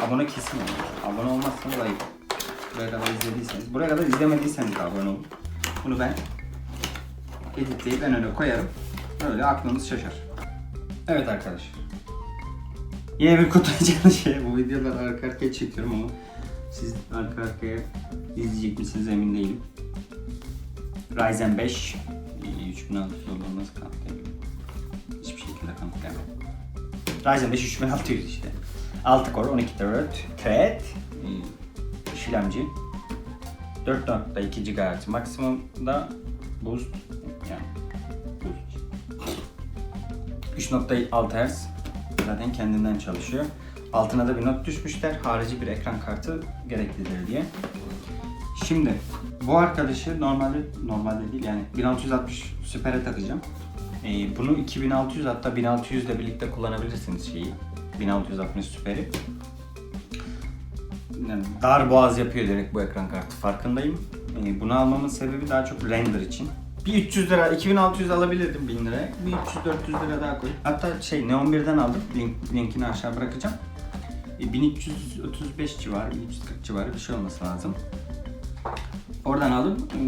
Abone kesin olun. Abone olmazsanız ayıp. Buraya kadar izlediyseniz. Buraya kadar izlemediyseniz abone olun. Bunu ben editleyip en öne koyarım. Öyle aklınız şaşar. Evet arkadaşlar. Yine bir kutu açılışı. Bu videoları arka arkaya çekiyorum ama siz arka arkaya izleyecek misiniz emin değilim. Ryzen 5 e, 3600 olduğunu nasıl? Hiçbir şekilde kanıtlayamam. Ryzen 5 3600 işte. 6 core 12 thread, thread e, işlemci. 4.2 GHz maksimumda boost yani boost. 3.6 Hz zaten kendinden çalışıyor. Altına da bir not düşmüşler. Harici bir ekran kartı gereklidir diye. Şimdi bu arkadaşı normalde normalde değil yani 1660 Super'e takacağım. Ee, bunu 2600 hatta 1600 ile birlikte kullanabilirsiniz şeyi. 1660 Super'i. Yani dar boğaz yapıyor direkt bu ekran kartı farkındayım. Ee, bunu almamın sebebi daha çok render için. Bir 300 lira, 2600 alabilirdim 1000 liraya. Bir 300-400 lira daha koy. Hatta şey Neon 1'den aldım. Link, linkini aşağı bırakacağım. E, 1335 civarı, 1340 civarı bir şey olması lazım. Oradan alıp e,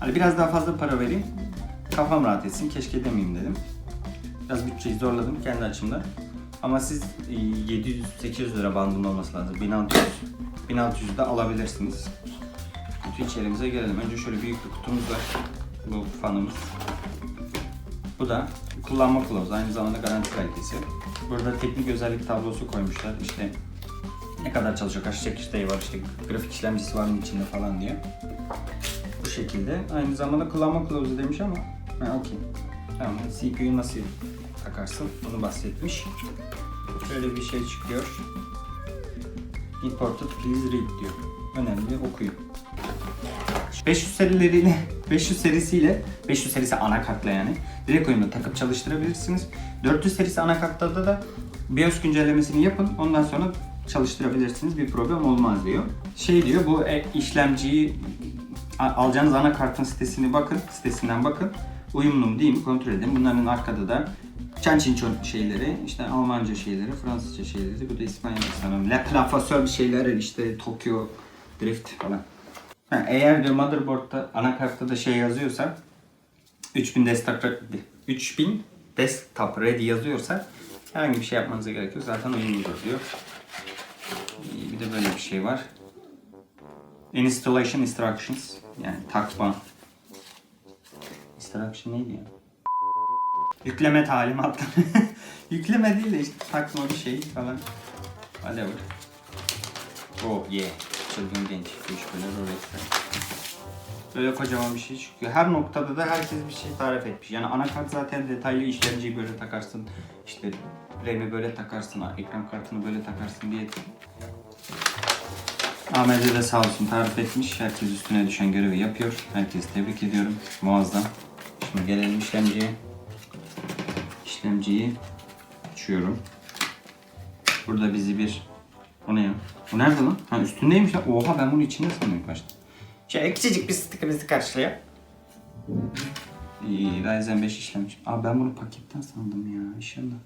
hani biraz daha fazla para vereyim. Kafam rahat etsin. Keşke demeyeyim dedim. Biraz bütçeyi zorladım kendi açımdan. Ama siz e, 700-800 lira bandında olması lazım. 1600 1600 de alabilirsiniz. Kutu içerimize gelelim. Önce şöyle büyük bir kutumuz var. Bu fanımız. Bu da kullanma kılavuzu. Aynı zamanda garanti belgesi. Burada teknik özellik tablosu koymuşlar. İşte ne kadar çalışıyor, kaç çekirdeği var, işte grafik işlemcisi var mı içinde falan diye. Bu şekilde. Aynı zamanda kullanma kılavuzu demiş ama ha okey. Tamam, CPU'yu nasıl takarsın bunu bahsetmiş. Şöyle bir şey çıkıyor. Imported please read diyor. Önemli okuyun. 500 serileriyle 500 serisiyle 500 serisi anakartla yani direkt oyunda takıp çalıştırabilirsiniz. 400 serisi anakartta da BIOS güncellemesini yapın. Ondan sonra çalıştırabilirsiniz. Bir problem olmaz diyor. Şey diyor bu e, işlemciyi alacağınız anakartın sitesini bakın, sitesinden bakın. Uyumlu mu değil mi kontrol edin. Bunların arkada da Çan Çinçon şeyleri, işte Almanca şeyleri, Fransızca şeyleri, bu da İspanyolca sanırım. La Plafasör şeyleri, işte Tokyo Drift falan. Ha, eğer diyor motherboard'da anakartta da şey yazıyorsa 3000 desktop 3000 desktop ready yazıyorsa herhangi bir şey yapmanıza gerek yok. Zaten uyumludur diyor. Bir de böyle bir şey var. Installation instructions yani takma. Instruction neydi ya? Yükleme talimatları. Yükleme değil de işte takma bir şey falan. Whatever. Oh yeah. Çılgın genç. Bu iş böyle kocaman bir şey çıkıyor. Her noktada da herkes bir şey tarif etmiş. Yani anakart zaten detaylı işlemciyi böyle takarsın. İşte RAM'i böyle takarsın, ekran kartını böyle takarsın diye. AMD de sağ olsun tarif etmiş. Herkes üstüne düşen görevi yapıyor. Herkes tebrik ediyorum. Muazzam. Şimdi gelelim işlemciye. İşlemciyi açıyorum. Burada bizi bir... O ne ya? O nerede lan? Ha üstündeymiş lan. Oha ben bunu içinde sanıyorum başta. Şöyle küçücük bir sticker bizi karşılıyor. İyi, Ryzen 5 işlemci. Aa ben bunu paketten sandım ya inşallah.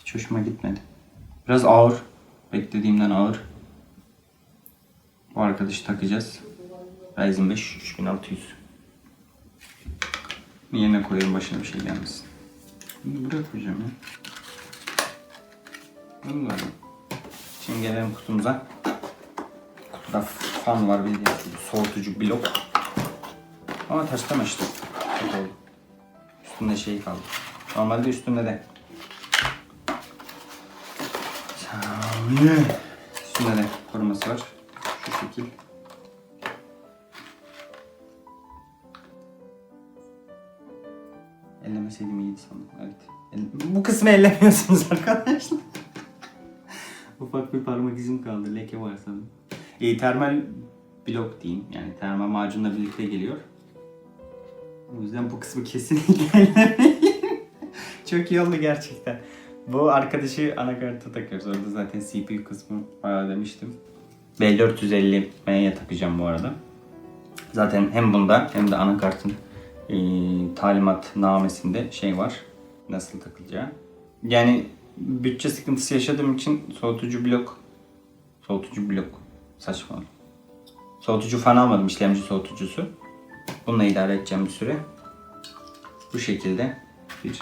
Hiç hoşuma gitmedi. Biraz ağır. Beklediğimden ağır. Bu arkadaşı takacağız. Ryzen 5 3600. Yerine koyuyorum başına bir şey gelmesin. Bunu buraya koyacağım ya. Bunu da. Şimdi gelelim kutumuza. Kutuda fan var bildiğiniz gibi soğutucu blok. Ama. Çok oldu. Üstünde şey kaldı. Normalde üstünde de. Üstünde de koruması var. Şu şekil. Ellemeseydim iyiydi sandım. Evet. Bu kısmı ellemiyorsunuz arkadaşlar. Ufak bir parmak izim kaldı. Leke var sanırım. E, termal blok diyeyim. Yani termal macunla birlikte geliyor. O yüzden bu kısmı kesinlikle ellemeyin. Çok iyi oldu gerçekten. Bu arkadaşı anakarta takıyoruz. Orada zaten CPU kısmı bayağı demiştim. B450M'ye takacağım bu arada. Zaten hem bunda hem de anakartın e, talimat namesinde şey var. Nasıl takılacağı. Yani bütçe sıkıntısı yaşadığım için soğutucu blok soğutucu blok saçma. Soğutucu fan almadım işlemci soğutucusu. Bununla idare edeceğim bir süre. Bu şekilde bir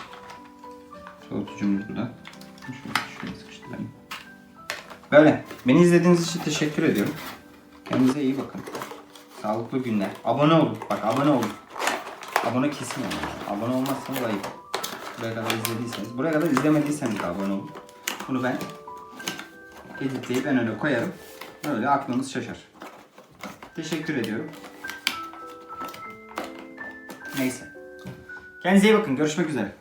soğutucumuz burada. Şöyle şuraya sıkıştırayım. Böyle. Beni izlediğiniz için teşekkür ediyorum. Kendinize iyi bakın. Sağlıklı günler. Abone olun. Bak abone olun. Abone kesin olun. Abone olmazsanız ayıp. Buraya kadar izlediyseniz. Buraya kadar izlemediyseniz abone olun. Bunu ben editleyip en öne koyarım. Böyle aklınız şaşar. Teşekkür ediyorum. Neyse. Kendinize iyi bakın. Görüşmek üzere.